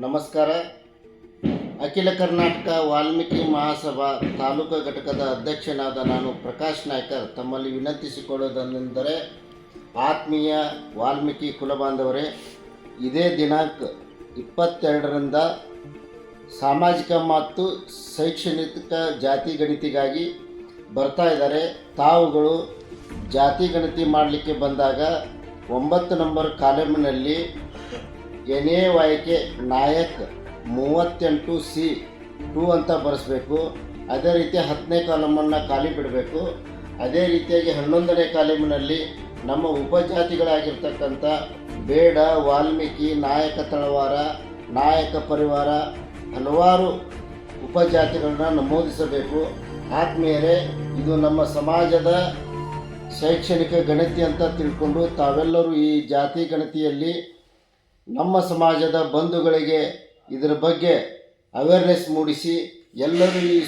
ನಮಸ್ಕಾರ. ಅಖಿಲ ಕರ್ನಾಟಕ ವಾಲ್ಮೀಕಿ ಮಹಾಸಭಾ ತಾಲೂಕು ಘಟಕದ ಅಧ್ಯಕ್ಷನಾದ ನಾನು ಪ್ರಕಾಶ್ ನಾಯ್ಕರ್ ತಮ್ಮಲ್ಲಿ ವಿನಂತಿಸಿಕೊಳ್ಳುವುದೆಂದರೆ ಆತ್ಮೀಯ ವಾಲ್ಮೀಕಿ ಕುಲಬಾಂಧವರೇ, ಇದೇ ದಿನಾಂಕ ಇಪ್ಪತ್ತೆರಡರಿಂದ ಸಾಮಾಜಿಕ ಮತ್ತು ಶೈಕ್ಷಣಿಕ ಜಾತಿ ಗಣಿತಿಗಾಗಿ ಬರ್ತಾ ಇದ್ದಾರೆ. ತಾವುಗಳು ಜಾತಿ ಗಣತಿ ಮಾಡಲಿಕ್ಕೆ ಬಂದಾಗ ಒಂಬತ್ತು number ಕಾಲಮಿನಲ್ಲಿ N A Y K Nayak ಮೂವತ್ತೆಂಟು ಸಿ ಟೂ ಅಂತ ಬರೆಸ್ಬೇಕು. ಅದೇ ರೀತಿ ಹತ್ತನೇ ಕಾಲಮನ್ನು ಖಾಲಿ ಬಿಡಬೇಕು. ಅದೇ ರೀತಿಯಾಗಿ ಹನ್ನೊಂದನೇ ಕಾಲಮಿನಲ್ಲಿ ನಮ್ಮ ಉಪಜಾತಿಗಳಾಗಿರ್ತಕ್ಕಂಥ ಬೇಡ, ವಾಲ್ಮೀಕಿ, ನಾಯಕ ತಳವಾರ, ನಾಯಕ ಪರಿವಾರ ಹಲವಾರು ಉಪಜಾತಿಗಳನ್ನ ನಮೂದಿಸಬೇಕು. ಆತ್ಮೀಯರೇ ಇದು ನಮ್ಮ ಸಮಾಜದ ಶೈಕ್ಷಣಿಕ ಗಣತಿ ಅಂತ ತಿಳ್ಕೊಂಡು ತಾವೆಲ್ಲರೂ ಈ ಜಾತಿ ಗಣತಿಯಲ್ಲಿ ನಮ್ಮ ಸಮಾಜದ ಬಂಧುಗಳಿಗೆ ಇದರ ಬಗ್ಗೆ ಅವೇರ್ನೆಸ್ ಮೂಡಿಸಿ ಎಲ್ಲರೂ ಈ